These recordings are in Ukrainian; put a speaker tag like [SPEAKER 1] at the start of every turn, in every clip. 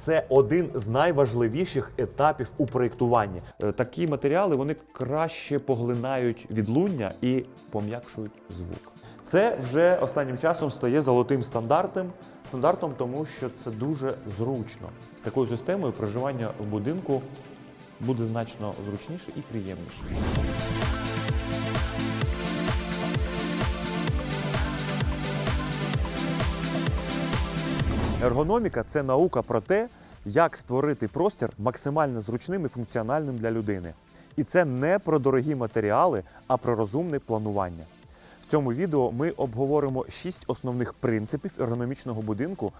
[SPEAKER 1] Це один з найважливіших етапів у проєктуванні. Е, Такі матеріали вони краще поглинають відлуння і пом'якшують звук. Це вже останнім часом стає золотим стандартом, стандартом, тому що це дуже зручно. З такою системою проживання в будинку буде значно зручніше і приємніше. Ергономіка це наука про те, як створити простір максимально зручним і функціональним для людини. І це не про дорогі матеріали, а про розумне планування. В цьому відео ми обговоримо шість основних принципів ергономічного будинку,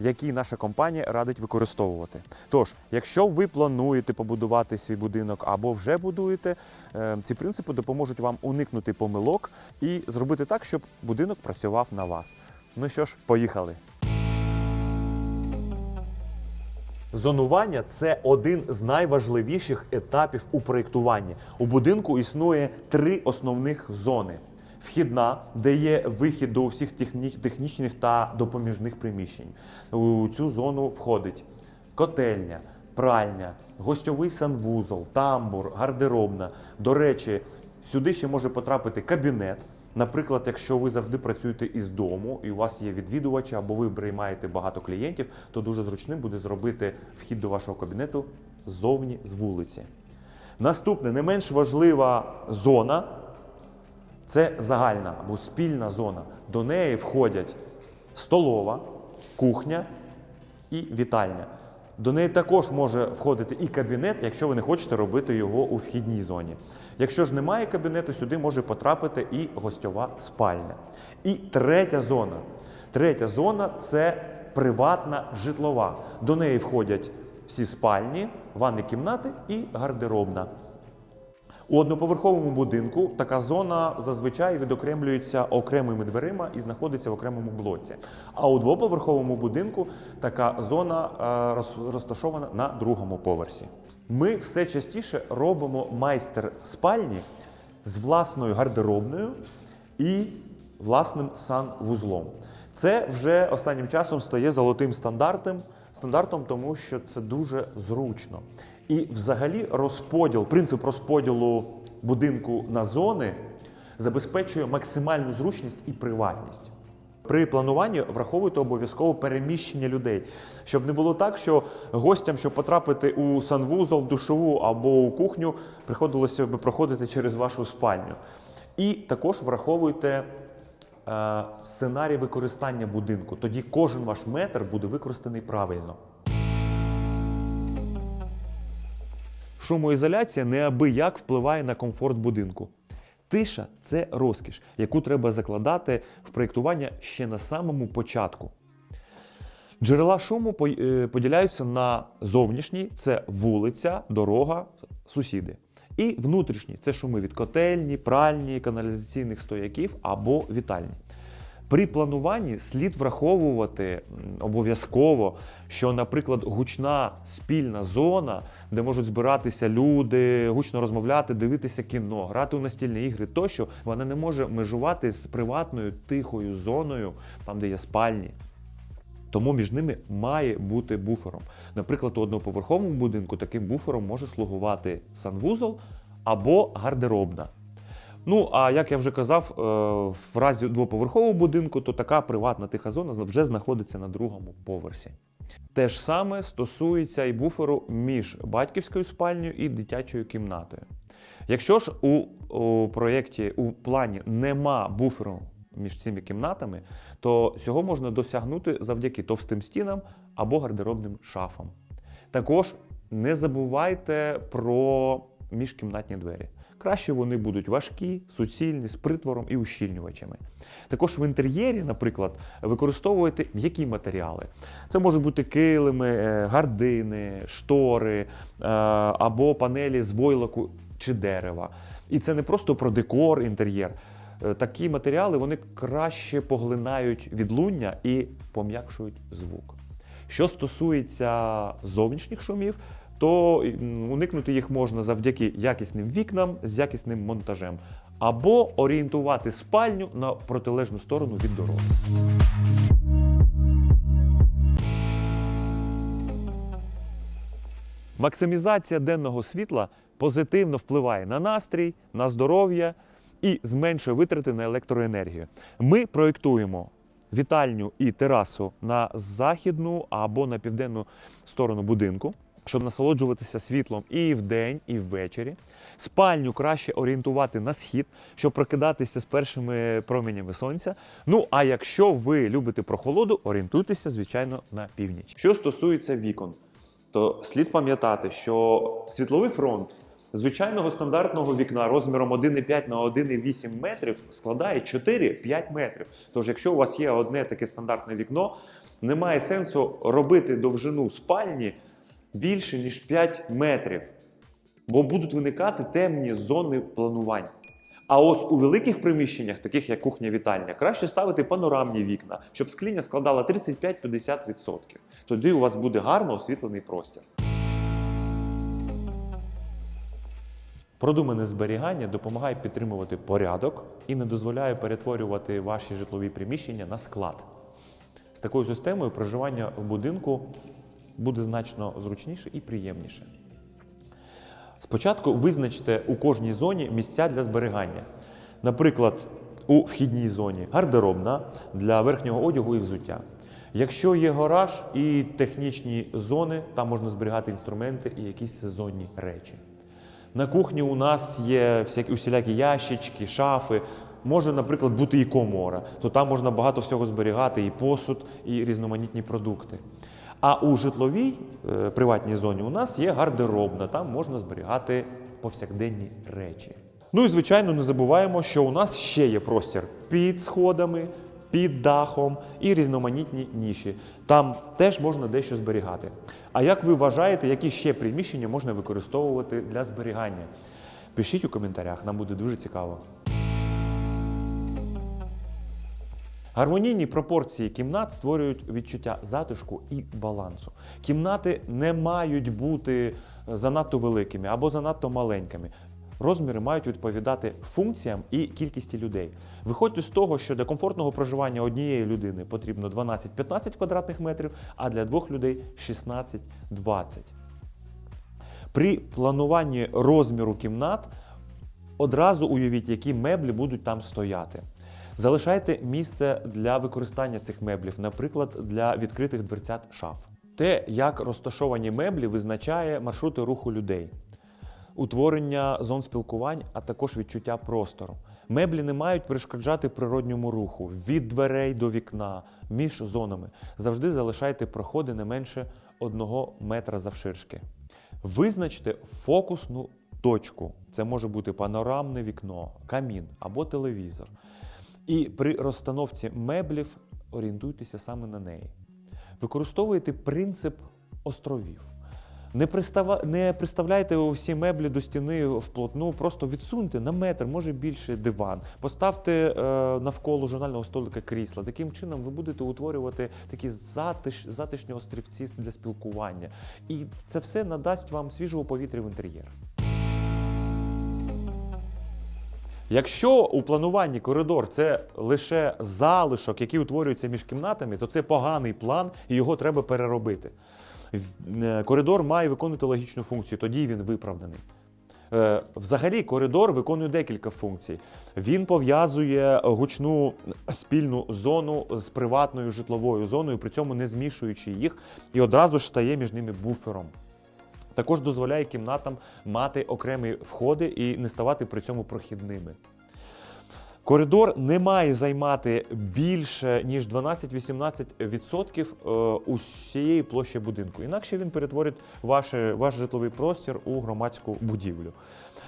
[SPEAKER 1] які наша компанія радить використовувати. Тож, якщо ви плануєте побудувати свій будинок або вже будуєте, е, ці принципи допоможуть вам уникнути помилок і зробити так, щоб будинок працював на вас. Ну що ж, поїхали. Зонування це один з найважливіших етапів у проєктуванні. У будинку існує три основних зони: вхідна, де є вихід до техніч- технічних та допоміжних приміщень. У цю зону входить котельня, пральня, гостьовий санвузол, тамбур, гардеробна. До речі, сюди ще може потрапити кабінет. Наприклад, якщо ви завжди працюєте із дому і у вас є відвідувачі або ви приймаєте багато клієнтів, то дуже зручним буде зробити вхід до вашого кабінету ззовні з вулиці. Наступне, не менш важлива зона це загальна або спільна зона. До неї входять столова, кухня і вітальня. До неї також може входити і кабінет, якщо ви не хочете робити його у вхідній зоні. Якщо ж немає кабінету, сюди може потрапити і гостьова спальня. І третя зона. Третя зона це приватна житлова. До неї входять всі спальні, ванні кімнати і гардеробна. У одноповерховому будинку така зона зазвичай відокремлюється окремими дверима і знаходиться в окремому блоці. А у двоповерховому будинку така зона е, розташована на другому поверсі. Ми все частіше робимо майстер спальні з власною гардеробною і власним санвузлом. Це вже останнім часом стає золотим стандартом, стандартом, тому що це дуже зручно. І взагалі розподіл, принцип розподілу будинку на зони забезпечує максимальну зручність і приватність. При плануванні враховуйте обов'язково переміщення людей, щоб не було так, що гостям, щоб потрапити у санвузол, в душову або у кухню, приходилося би проходити через вашу спальню. І також враховуйте е, сценарій використання будинку. Тоді кожен ваш метр буде використаний правильно. Шумоізоляція неабияк впливає на комфорт будинку. Тиша це розкіш, яку треба закладати в проєктування ще на самому початку. Джерела шуму е, поділяються на зовнішні це вулиця, дорога, сусіди. І внутрішні це шуми від котельні, пральні, каналізаційних стояків або вітальні. При плануванні слід враховувати обов'язково, що, наприклад, гучна спільна зона, де можуть збиратися люди, гучно розмовляти, дивитися кіно, грати у настільні ігри тощо, вона не може межувати з приватною тихою зоною, там де є спальні. Тому між ними має бути буфером. Наприклад, у одноповерховому будинку таким буфером може слугувати санвузол або гардеробна. Ну, а як я вже казав, е, в разі двоповерхового будинку, то така приватна тиха зона вже знаходиться на другому поверсі. Те ж саме стосується і буферу між батьківською спальнею і дитячою кімнатою. Якщо ж у, у проєкті, у плані нема буферу між цими кімнатами, то цього можна досягнути завдяки товстим стінам або гардеробним шафам. Також не забувайте про міжкімнатні двері. Краще вони будуть важкі, суцільні, з притвором і ущільнювачами. Також в інтер'єрі, наприклад, використовуєте м'які матеріали. Це можуть бути килими, е, гардини, штори е, або панелі з войлоку чи дерева. І це не просто про декор, інтер'єр. Е, Такі матеріали вони краще поглинають відлуння і пом'якшують звук. Що стосується зовнішніх шумів, то уникнути їх можна завдяки якісним вікнам з якісним монтажем, або орієнтувати спальню на протилежну сторону від дороги. Максимізація денного світла позитивно впливає на настрій, на здоров'я і зменшує витрати на електроенергію. Ми проєктуємо вітальню і терасу на західну або на південну сторону будинку, щоб насолоджуватися світлом і вдень, і ввечері. Спальню краще орієнтувати на схід, щоб прокидатися з першими променями сонця. Ну а якщо ви любите прохолоду, орієнтуйтеся, звичайно, на північ. Що стосується вікон, то слід пам'ятати, що світловий фронт звичайного стандартного вікна розміром 1,5 на 1,8 метрів складає 4-5 метрів. Тож, якщо у вас є одне таке стандартне вікно, немає сенсу робити довжину спальні більше ніж 5 метрів, бо будуть виникати темні зони планування. А ось у великих приміщеннях, таких як кухня-вітальня, краще ставити панорамні вікна, щоб скління складало 35-50%. Тоді у вас буде гарно освітлений простір. Продумане зберігання допомагає підтримувати порядок і не дозволяє перетворювати ваші житлові приміщення на склад. З такою системою проживання в будинку буде значно зручніше і приємніше. Спочатку визначте у кожній зоні місця для зберігання. Наприклад, у вхідній зоні гардеробна для верхнього одягу і взуття. Якщо є гараж і технічні зони, там можна зберігати інструменти і якісь сезонні речі. На кухні у нас є всякі усілякі ящички, шафи. Може, наприклад, бути і комора, то там можна багато всього зберігати, і посуд, і різноманітні продукти. А у житловій е, приватній зоні у нас є гардеробна, там можна зберігати повсякденні речі. Ну і звичайно, не забуваємо, що у нас ще є простір під сходами, під дахом і різноманітні ніші. Там теж можна дещо зберігати. А як ви вважаєте, які ще приміщення можна використовувати для зберігання? Пишіть у коментарях, нам буде дуже цікаво. Гармонійні пропорції кімнат створюють відчуття затишку і балансу. Кімнати не мають бути занадто великими або занадто маленькими. Розміри мають відповідати функціям і кількості людей. Виходьте з того, що для комфортного проживання однієї людини потрібно 12-15 квадратних метрів, а для двох людей 16-20. При плануванні розміру кімнат одразу уявіть, які меблі будуть там стояти. Залишайте місце для використання цих меблів, наприклад, для відкритих дверцят шаф. Те, як розташовані меблі, визначає маршрути руху людей, утворення зон спілкувань, а також відчуття простору. Меблі не мають перешкоджати природньому руху від дверей до вікна, між зонами. Завжди залишайте проходи не менше одного метра завширшки. Визначте фокусну точку. Це може бути панорамне вікно, камін або телевізор. І при розстановці меблів орієнтуйтеся саме на неї. Використовуйте принцип островів. Не, пристава... не приставляйте всі меблі до стіни вплотну, просто відсуньте на метр, може більше диван. Поставте е, навколо журнального столика крісла. Таким чином ви будете утворювати такі затиш... затишні острівці для спілкування. І це все надасть вам свіжого повітря в інтер'єр. Якщо у плануванні коридор це лише залишок, який утворюється між кімнатами, то це поганий план і його треба переробити. Е, Коридор має виконувати логічну функцію, тоді він виправданий. Е, Взагалі, коридор виконує декілька функцій. Він пов'язує гучну спільну зону з приватною житловою зоною, при цьому не змішуючи їх, і одразу ж стає між ними буфером. Також дозволяє кімнатам мати окремі входи і не ставати при цьому прохідними. Коридор не має займати більше ніж 12-18% е, усієї площі будинку. Інакше він перетворить ваше, ваш житловий простір у громадську будівлю.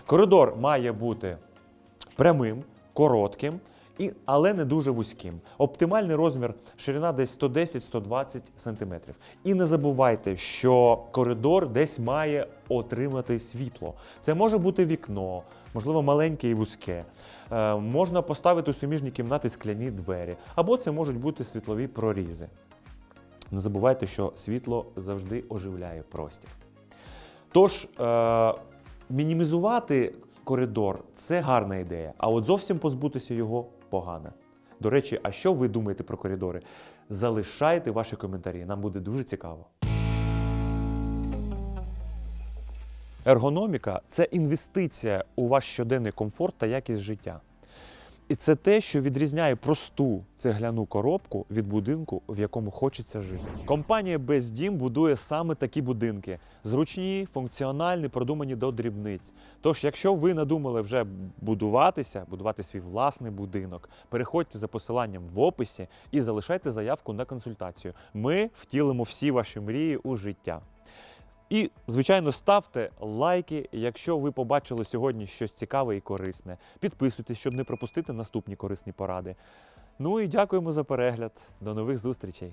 [SPEAKER 1] Коридор має бути прямим, коротким, і, але не дуже вузьким. Оптимальний розмір ширина десь 110-120 см. І не забувайте, що коридор десь має отримати світло. Це може бути вікно, можливо, маленьке і вузьке. Е, можна поставити у суміжні кімнати скляні двері, або це можуть бути світлові прорізи. Не забувайте, що світло завжди оживляє простір. Тож, е, мінімізувати коридор це гарна ідея, а от зовсім позбутися його погана. До речі, а що ви думаєте про коридори? Залишайте ваші коментарі, нам буде дуже цікаво. Ергономіка це інвестиція у ваш щоденний комфорт та якість життя. І це те, що відрізняє просту цегляну коробку від будинку, в якому хочеться жити. Компанія Бездім будує саме такі будинки: зручні, функціональні, продумані до дрібниць. Тож, якщо ви надумали вже будуватися, будувати свій власний будинок, переходьте за посиланням в описі і залишайте заявку на консультацію. Ми втілимо всі ваші мрії у життя. І, звичайно, ставте лайки, якщо ви побачили сьогодні щось цікаве і корисне. Підписуйтесь, щоб не пропустити наступні корисні поради. Ну і дякуємо за перегляд. До нових зустрічей!